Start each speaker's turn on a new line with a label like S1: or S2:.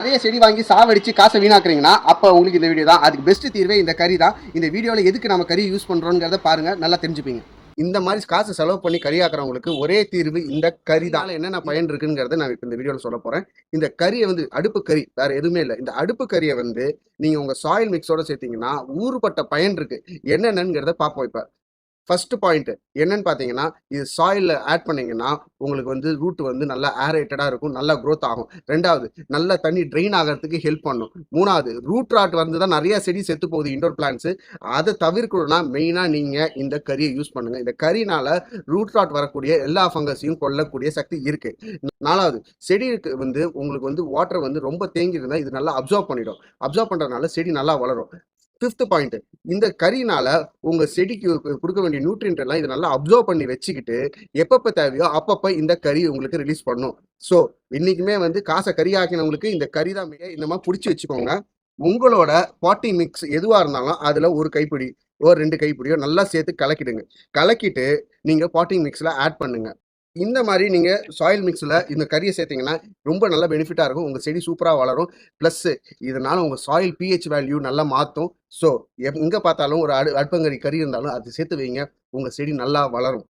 S1: நிறைய செடி வாங்கி சாவடிச்சு காசை வீணாக்குறீங்கன்னா அப்போ உங்களுக்கு இந்த வீடியோ தான். அதுக்கு பெஸ்ட் தீர்வே இந்த கறி தான். இந்த வீடியோவில் எதுக்கு நம்ம கறி யூஸ் பண்ணுறோங்கிறத பாருங்க. நல்லா தெரிஞ்சுப்பீங்க. இந்த மாதிரி காசு செலவு பண்ணி கறி ஆக்குறவங்களுக்கு ஒரே தீர்வு இந்த கறி தான். என்னென்ன பயன் இருக்குங்கிறத நான் இப்போ இந்த வீடியோவில் சொல்ல போகிறேன் இந்த கறியை வந்து அடுப்பு கறி வேறு எதுவுமே இல்லை. இந்த அடுப்பு கறியை வந்து நீங்கள் உங்கள் சாயில் மிக்ஸோட சேர்த்தீங்கன்னா ஊறுபட்ட பயன் இருக்குது என்னென்னங்கிறத பார்ப்போம் இப்போ. ஃபர்ஸ்ட் பாயிண்ட் என்னன்னு பார்த்தீங்கன்னா இது சாயிலில் ஆட் பண்ணிங்கன்னா உங்களுக்கு வந்து ரூட் வந்து நல்லா ஏரேட்டடாக இருக்கும் நல்லா க்ரோத் ஆகும். ரெண்டாவது நல்ல தண்ணி ட்ரெயின் ஆகிறதுக்கு ஹெல்ப் பண்ணும். மூணாவது ரூட் ராட் வந்து தான் நிறைய செடி செத்து போகுது இண்டோர் பிளான்ஸு அதை தவிர்க்கணும்னா மெயினாக நீங்கள் இந்த கறியை யூஸ் பண்ணுங்கள் இந்த கறினால ரூட் ராட் வரக்கூடிய எல்லா ஃபங்கஸையும் கொல்லக்கூடிய சக்தி இருக்குது நாலாவது செடிக்கு வந்து உங்களுக்கு வந்து வாட்டர் வந்து ரொம்ப தேங்கி இருந்தால் இது நல்லா அப்சர்வ் பண்ணிடும். அப்சர்வ் பண்ணுறதுனால செடி நல்லா வளரும். ஃபிஃப்த் பாயிண்ட் இந்த கறினால உங்க செடிக்கு கொடுக்க வேண்டிய நியூட்ரியன்ட் எல்லாம் இது நல்லா அப்சர்வ் பண்ணி வச்சுக்கிட்டு எப்பப்ப தேவையோ அப்பப்ப இந்த கறி உங்களுக்கு ரிலீஸ் பண்ணும் ஸோ இன்னைக்குமே வந்து காசை கறி ஆக்கினவங்களுக்கு இந்த கறி தான் மிக இந்த மாதிரி பிடிச்சி வச்சுக்கோங்க. உங்களோட பாட்டி மிக்ஸ் எதுவாக இருந்தாலும் அதில் ஒரு கைப்பிடி ஒரு ரெண்டு கைப்பிடியோ நல்லா சேர்த்து கலக்கிடுங்க. கலக்கிட்டு நீங்கள் பாட்டிங் மிக்ஸில் ஆட் பண்ணுங்கள் இந்த மாதிரி நீங்கள் சாயில் மிக்ஸில் இந்த கறியை சேர்த்தீங்கன்னா ரொம்ப நல்ல பெனிஃபிட்டாக இருக்கும். உங்கள் செடி சூப்பராக வளரும். ப்ளஸ்ஸு இதனால் உங்கள் சாயில் பிஹெச் வேல்யூ நல்லா மாற்றும் ஸோ எங்கே பார்த்தாலும் ஒரு அடு அடுப்பங்கறி கறி இருந்தாலும் அது சேர்த்து வைங்க. உங்கள் செடி நல்லா வளரும்.